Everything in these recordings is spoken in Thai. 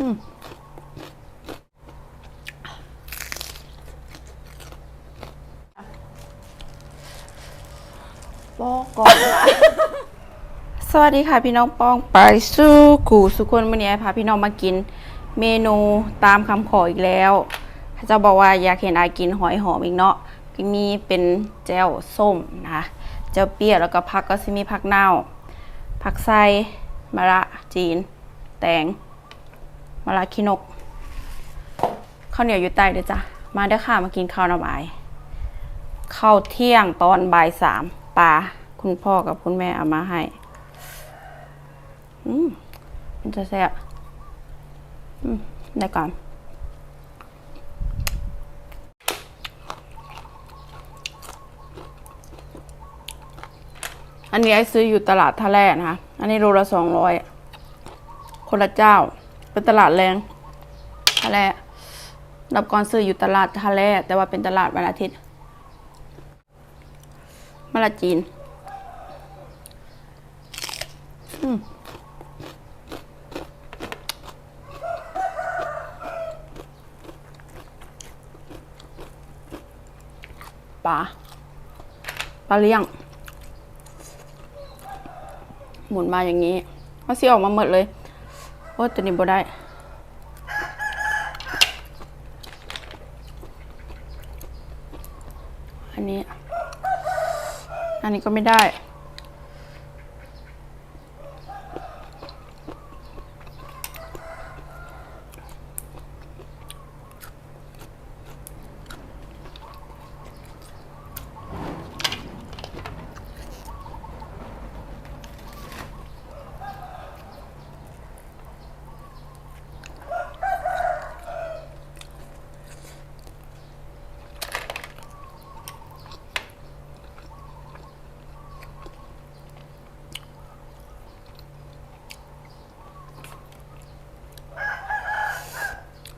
อืมบอกก่อนนะสวัสดีค่ะพี่น้องป้องไปสู้กูสุคนวันนี้ไอ้พาพี่น้องมากิน เมนูตามคำขออีกแล้วเขาบอกว่าอยากเห็นอากินหอยหอมอีกเนาะมีเป็นแจ่วส้มนะคะแจ่วเปรี้ยวแล้วก็ผักก็จะมีผักเน่าผักไส้มะระจีน แตง มะระขี้นกข้าวเหนียวอยู่ใต้เด้อจ้ะมาเด้อค่ะมากินข้าวหน้ำไอายข้าวเที่ยงตอนบ่ายสามปลาคุณพ่อกับคุณแม่เอามาให้อืมมันจะแซ่บอืมได้ก่อนอันนี้ไอซื้ออยู่ตลาดท่าแร่นะคะ อันนี้โลละสองร้อย คนละเจ้า เป็นตลาดแรงท่าแร่รับก่อนซื้ออยู่ตลาดท่าแร่แต่ว่าเป็นตลาดวันอาทิตย์มะละจีนปลาปลาเลี้ยง หมุนมาอย่างนี้มันสิออกมาหมดเลย อ้ตัวนี้บ่ได้อันนี้ อันนี้ก็ไม่ได้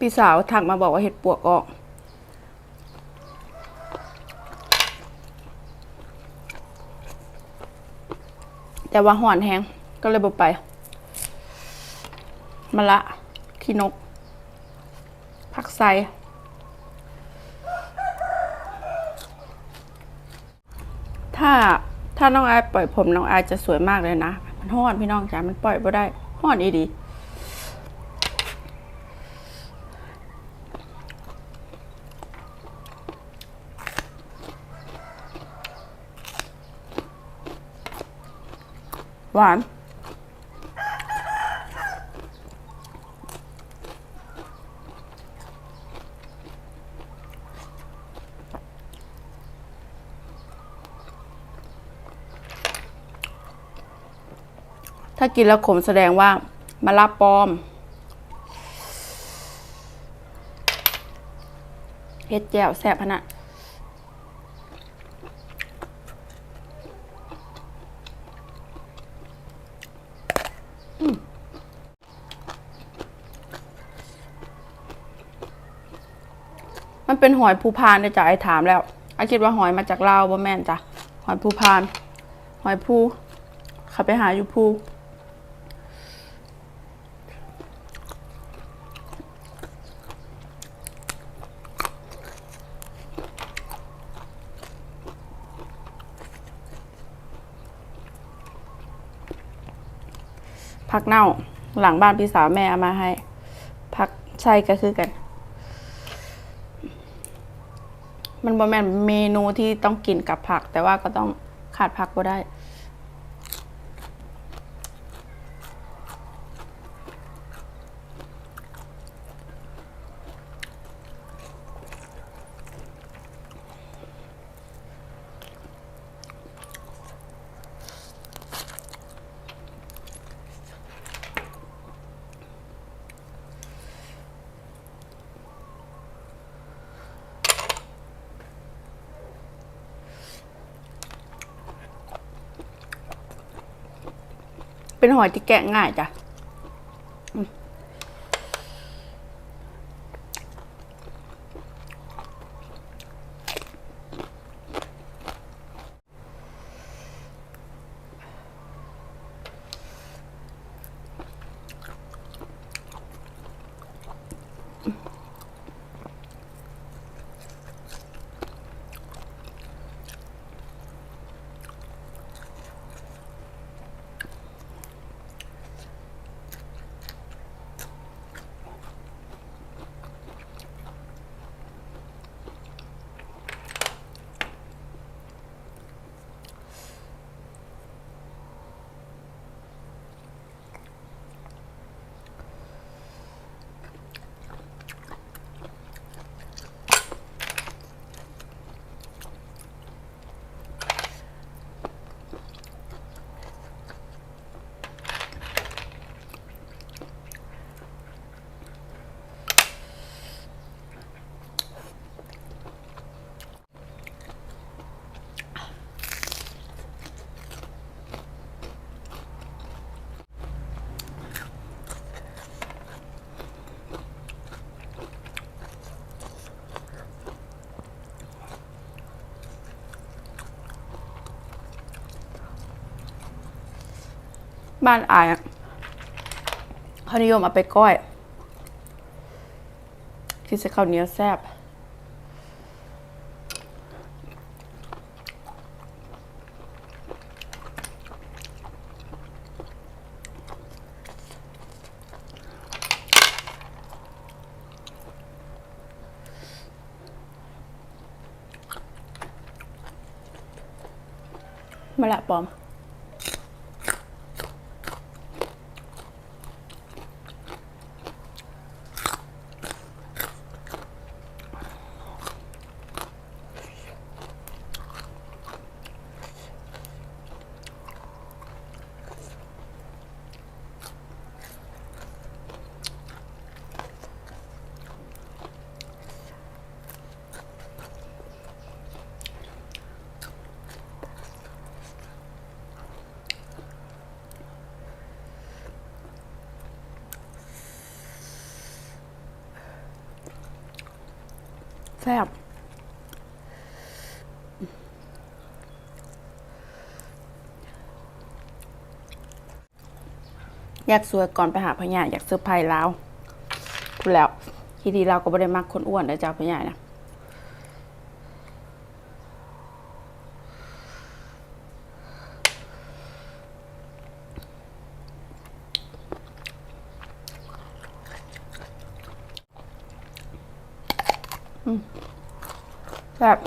พี่สาวถักมาบอกว่าเห็ดปวกออก แต่ว่าห่อนแฮงก็เลยบ่ไปมะละขี้นก ผักไซถ้าถ้าน้องอายปล่อยผมน้องอายจะสวยมากเลยนะ มันห่อนพี่น้องจ๋ามันปล่อยบ่ได้ห่อนอีดี หวาน ถ้ากินแล้วขมแสดงว่ามะละปลอมเฮ็ดแจ่วแซ่บพะนะ มันเป็นหอยภูพานเนี่ยจ้ะไอถามแล้วไอคิดว่าหอยมาจากลาวบ่แม่นจ้ะหอยภูพาน หอยภูเขาไปหาอยู่ภูผักเน่าหลังบ้านพี่สาวแม่เอามาให้ผักใช่ก็คือกัน มัน บ่แม่นเมนูที่ต้องกินกับผัก แต่ว่าก็ต้องขาดผักก็ได้ เป็นหอยที่แกะง่ายจ้ะ บ้านอายอะเขานิยมเอาไปก้อยคือจะข้าวเหนียวแซ่บมาละปอม แซ่บอยากสวยก่อนไปหาพญาอยากเซอร์ไพรส์แล้วพูดแล้ว ทีดีเราก็ไม่ได้มักคนอ้วนนะจ้าพญานะ แซ่บ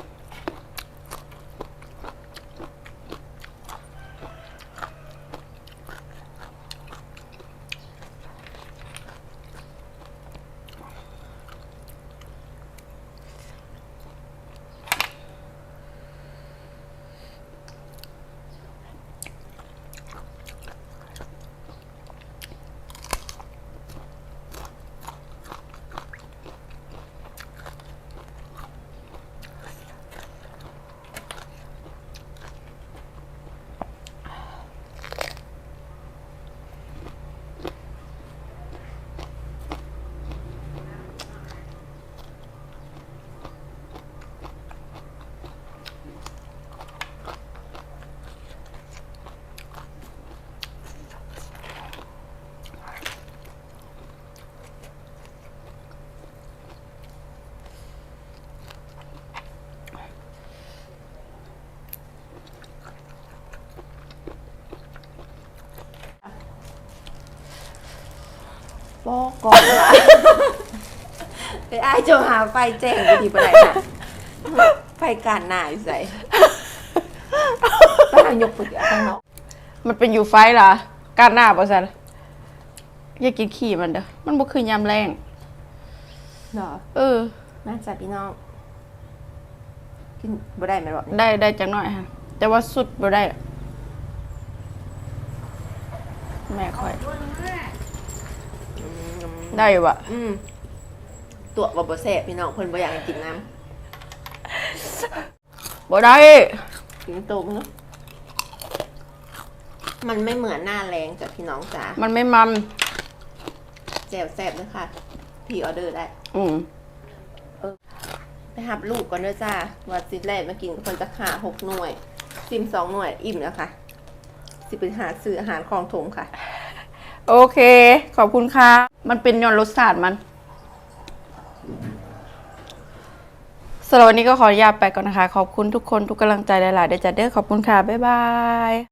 บอกก่อนละไปอ้ายโจหาไฟแจ้งกูดีปะไหนค่ะไฟการหน้าอยู่ใส่ป้ายกไปข้างนอกมันเป็นอยู่ไฟเหรอการหน้าป่ะสันอย่ากินขี้มันเด้อมันบ่คือยำแรงเหรอเออน่าจะพี่น้อง กินบ่ได้ไหมหรอกได้ได้จังหน่อยฮะแต่ว่าสุดบ่ได้ แม่ค่อย ได้อยู่อะอืมตัวบ่บ่แซ่บพี่น้องเพิ่นบ่อยากให้กินน้บ่ได้ำกินตรงเนาะมันไม่เหมือนหน้าแรงจ้ะพี่น้องจ๋ามันไม่มัน แซ่บแซ่บๆนะคะพี่ออเดอร์ได้ อืมไปหับลูกก่อนเด้อจ้าว่าสิแรกมากินกับคนจะขาหกหน่วย ซิมสองหน่วยอิ่มแล้วค่ะ สิไปหาซื้ออาหารคลองถมค่ะ โอเค ขอบคุณค่ะ มันเป็นยอนรสชาติมันสำหรับวันนี้ก็ขออนุญาตไปก่อนนะคะ ขอบคุณทุกคนทุกกำลังใจหลายๆเดยวจะเด้อขอบคุณค่ะ บ๊ายบาย